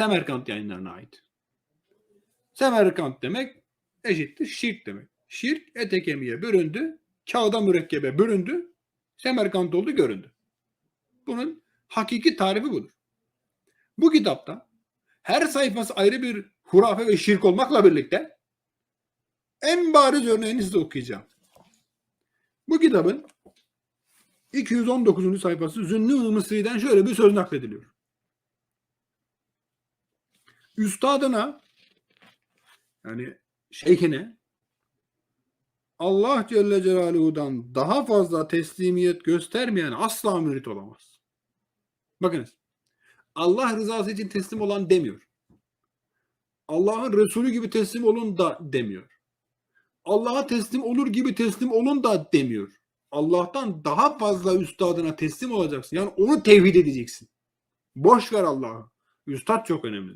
Semerkant yayınlarına ait. Semerkant demek eşittir şirk demek. Şirk ete kemiğe büründü, kağıda mürekkebe büründü, Semerkant oldu göründü. Bunun hakiki tarifi budur. Bu kitapta her sayfası ayrı bir hurafe ve şirk olmakla birlikte en bariz örneğini size okuyacağım. Bu kitabın 219. sayfası Zünnü Mısri'den şöyle bir söz naklediliyor. Üstadına yani şeyhine Allah Celle Celaluhu'dan daha fazla teslimiyet göstermeyen asla mürit olamaz. Bakınız. Allah rızası için teslim olan demiyor. Allah'ın Resulü gibi teslim olun da demiyor. Allah'a teslim olur gibi teslim olun da demiyor. Allah'tan daha fazla üstadına teslim olacaksın. Yani onu tevhid edeceksin. Boş ver Allah'ı. Üstad çok önemli.